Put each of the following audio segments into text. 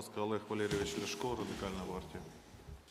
ласка, Олег Валерійович Ляшко, Радикальна партія.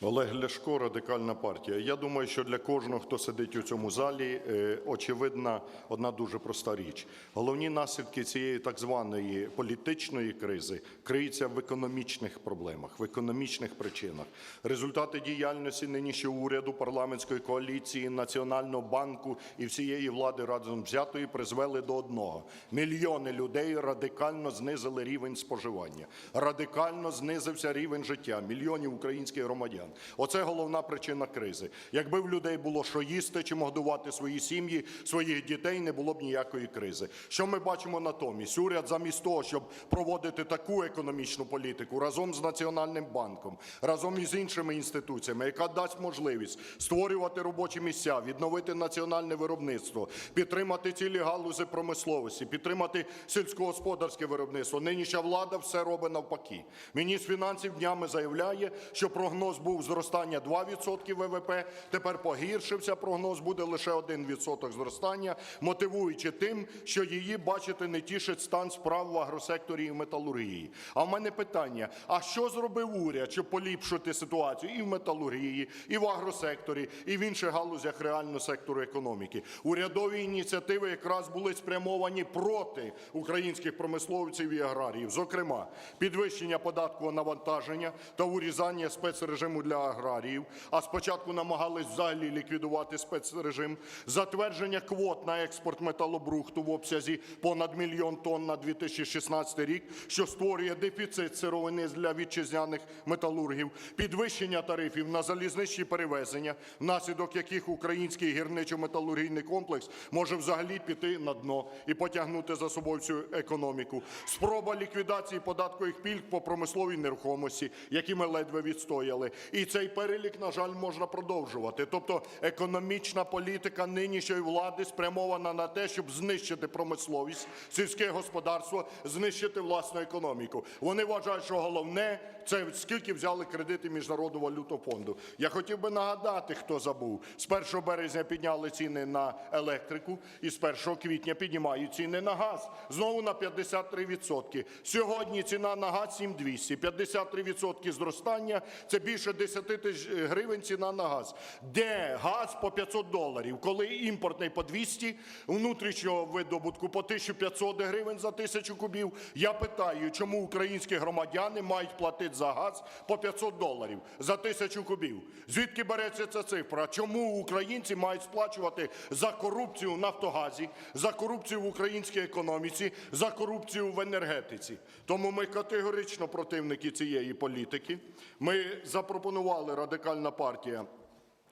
Олег Ляшко, радикальна партія. Я думаю, що для кожного, хто сидить у цьому залі, е, очевидна одна дуже проста річ. Головні наслідки цієї так званої політичної кризи криються в економічних проблемах, в економічних причинах. Результати діяльності нинішнього уряду, парламентської коаліції, національного банку і всієї влади разом взятої призвели до одного: мільйони людей радикально знизили рівень споживання, радикально знизився рівень життя мільйонів українських громадян. Оце головна причина кризи. Якби в людей було що їсти, чим годувати свої сім'ї, своїх дітей, не було б ніякої кризи. Що ми бачимо натомість? Уряд замість того, щоб проводити таку економічну політику разом з Національним банком, разом із іншими інституціями, яка дасть можливість створювати робочі місця, відновити національне виробництво, підтримати цілі галузи промисловості, підтримати сільськогосподарське виробництво. Нинішня влада все робить навпаки. Міністр фінансів днями заявляє, що прогноз був зростання 2% ВВП, тепер погіршився, прогноз буде лише 1% зростання, мотивуючи тим, що її, бачите, не тішить стан справ в агросекторі і металургії. А в мене питання, а що зробив уряд, щоб поліпшити ситуацію і в металургії, і в агросекторі, і в інших галузях реального сектору економіки? Урядові ініціативи якраз були спрямовані проти українських промисловців і аграріїв, зокрема, підвищення податкового навантаження та урізання спецрежиму для аграріїв, а спочатку намагались взагалі ліквідувати спецрежим, затвердження квот на експорт металобрухту в обсязі понад мільйон тонн на 2016 рік, що створює дефіцит сировини для вітчизняних металургів, підвищення тарифів на залізничні перевезення, внаслідок яких український гірничо-металургійний комплекс може взагалі піти на дно і потягнути за собою всю економіку, спроба ліквідації податкових пільг по промисловій нерухомості, які ми ледве відстояли. Цей перелік, на жаль, можна продовжувати. Тобто економічна політика нинішньої влади спрямована на те, щоб знищити промисловість, сільське господарство, знищити власну економіку. Вони вважають, що головне це скільки взяли кредити Міжнародного валютного фонду. Я хотів би нагадати, хто забув. З 1 березня підняли ціни на електрику і з 1 квітня піднімають ціни на газ. Знову на 53%. Сьогодні ціна на газ 7200. 53% зростання – це більше 10 тисяч гривень ціна на газ. Де газ по 500 доларів, коли імпортний по 200, внутрішнього видобутку по 1500 гривень за тисячу кубів. Я питаю, чому українські громадяни мають платити за газ по 500 доларів за тисячу кубів? Звідки береться ця цифра? Чому українці мають сплачувати за корупцію в Нафтогазі, за корупцію в українській економіці, за корупцію в енергетиці? Тому ми категорично противники цієї політики. Ми запропонували радикальна партія.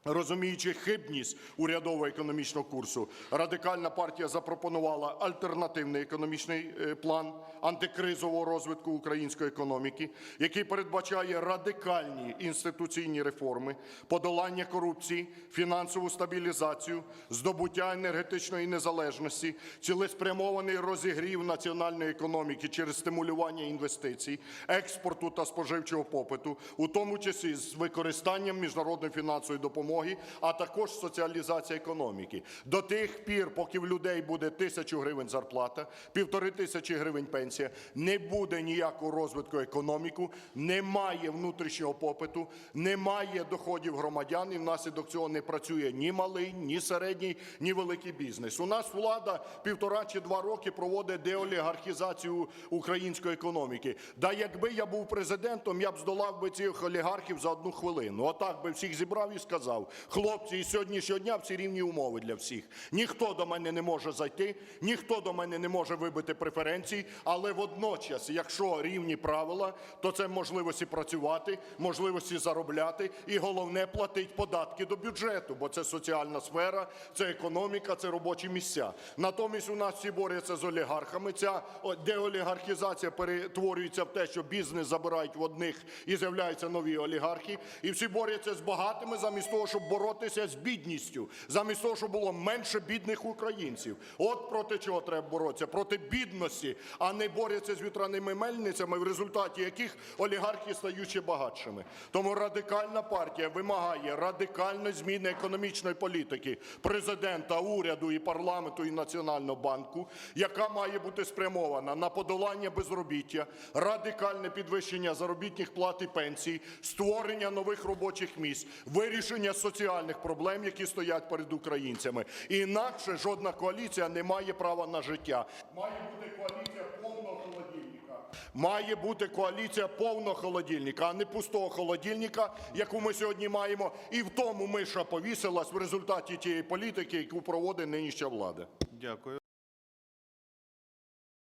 Розуміючи хибність урядового економічного курсу, радикальна партія запропонувала альтернативний економічний е, план антикризового розвитку української економіки, який передбачає радикальні інституційні реформи, подолання корупції, фінансову стабілізацію, здобуття енергетичної незалежності, цілеспрямований розігрів національної економіки через стимулювання інвестицій, експорту та споживчого попиту, у тому числі з використанням міжнародної фінансової допомоги, а також соціалізація економіки. До тих пір, поки в людей буде тисячу гривень зарплата, півтори тисячі гривень пенсія, не буде ніякого розвитку економіки, немає внутрішнього попиту, немає доходів громадян, і внаслідок цього не працює ні малий, ні середній, ні великий бізнес. У нас влада півтора чи два роки проводить деолігархізацію української економіки. Да якби я був президентом, я б здолав би цих олігархів за одну хвилину. Отак би всіх зібрав і сказав: хлопці, із сьогоднішнього дня всі рівні умови для всіх. Ніхто до мене не може зайти, ніхто до мене не може вибити преференцій, але водночас, якщо рівні правила, то це можливості працювати, можливості заробляти і головне платити податки до бюджету, бо це соціальна сфера, це економіка, це робочі місця. Натомість у нас всі борються з олігархами. Ця деолігархізація перетворюється в те, що бізнес забирають в одних і з'являються нові олігархи. І всі борються з багатими замість того, щоб щоб боротися з бідністю, замість того, щоб було менше бідних українців. От проти чого треба боротися? Проти бідності, а не борються з вітряними мельницями, в результаті яких олігархи стають ще багатшими. Тому радикальна партія вимагає радикальної зміни економічної політики президента, уряду і парламенту і національного банку, яка має бути спрямована на подолання безробіття, радикальне підвищення заробітних плат і пенсій, створення нових робочих місць, вирішення соціальних проблем, які стоять перед українцями. Інакше жодна коаліція не має права на життя. Має бути коаліція повного холодильника. Має бути коаліція повного холодильника, а не пустого холодильника, яку ми сьогодні маємо. І в тому миша повісилась в результаті тієї політики, яку проводить нинішня влада. Дякую.